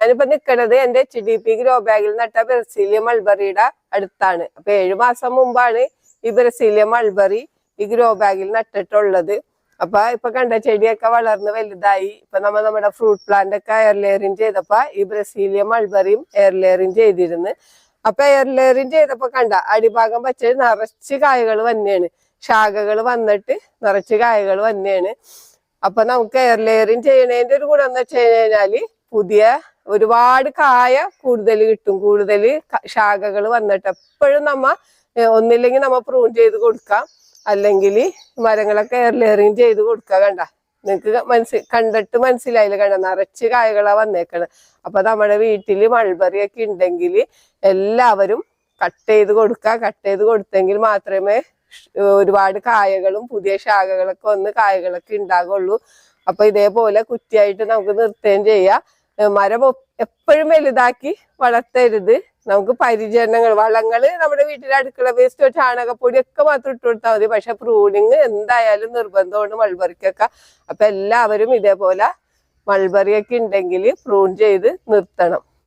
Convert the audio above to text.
ഞാനിപ്പോ നിക്കണത് എന്റെ എച്ച് ഡി പി ഗ്രോ ബാഗിൽ നട്ട ബ്രസീലിയ മൾബറിയുടെ അടുത്താണ്. അപ്പൊ ഏഴു മാസം മുമ്പാണ് ഈ ബ്രസീലിയ മൾബറി ഈ ഗ്രോ ബാഗിൽ നട്ടിട്ടുള്ളത്. അപ്പൊ ഇപ്പൊ കണ്ട ചെടിയൊക്കെ വളർന്ന് വലുതായി. ഇപ്പൊ നമ്മ നമ്മുടെ ഫ്രൂട്ട് പ്ലാന്റ് ഒക്കെ എയർ ലെയറിങ് ചെയ്തപ്പോ ഈ ബ്രസീലിയ മൾബറിയും എയർ ലെയറിങ് ചെയ്തിരുന്നു. അപ്പൊ എയർ ലെയറിങ് ചെയ്തപ്പോ കണ്ട അടിഭാഗം പച്ച നിറച്ച് കായകൾ വന്നെയാണ്. ശാഖകൾ വന്നിട്ട് നിറച്ച് കായകൾ വന്നെയാണ്. അപ്പൊ നമുക്ക് എയർ ലെയറിങ് ചെയ്യണതിന്റെ ഒരു ഗുണം എന്ന് വെച്ച് കഴിഞ്ഞാൽ പുതിയ ഒരുപാട് കായ കൂടുതൽ കിട്ടും. കൂടുതൽ ശാഖകൾ വന്നിട്ട് എപ്പോഴും നമ്മ ഒന്നില്ലെങ്കിൽ നമ്മ പ്രൂൺ ചെയ്ത് കൊടുക്കാം. അല്ലെങ്കിൽ മരങ്ങളൊക്കെ എയർ ലെയറിങ് ചെയ്ത് കൊടുക്കുക കണ്ട. നിങ്ങൾക്ക് മനസ്സിൽ കണ്ടിട്ട് മനസ്സിലായില്ല കണ്ട. നിറച്ച് കായകളാ വന്നേക്കണത് അപ്പൊ നമ്മുടെ വീട്ടിൽ മൾബറി ഒക്കെ ഉണ്ടെങ്കിൽ എല്ലാവരും കട്ട് ചെയ്ത് കൊടുക്കുക കട്ട് ചെയ്ത് കൊടുത്തെങ്കിൽ മാത്രമേ ഒരുപാട് കായകളും പുതിയ ശാഖകളൊക്കെ വന്ന് കായകളൊക്കെ ഉണ്ടാകുള്ളൂ അപ്പൊ ഇതേപോലെ കുറ്റിയായിട്ട് നമുക്ക് നിർത്തുകയും ചെയ്യാം. മരം എപ്പോഴും വലുതാക്കി വളർത്തരുത്. നമുക്ക് പരിചരണങ്ങൾ വളങ്ങൾ നമ്മുടെ വീട്ടിലെ അടുക്കള വേസ്റ്റോ ചാണകപ്പൊടി ഒക്കെ മാത്രം ഇട്ട് കൊടുത്താൽ മതി. പക്ഷെ പ്രൂണിങ് എന്തായാലും നിർബന്ധമാണ് മൾബറിക്കൊക്കെ. അപ്പൊ എല്ലാവരും ഇതേപോലെ മൾബറിയൊക്കെ ഉണ്ടെങ്കിൽ പ്രൂൺ ചെയ്ത് നിർത്തണം.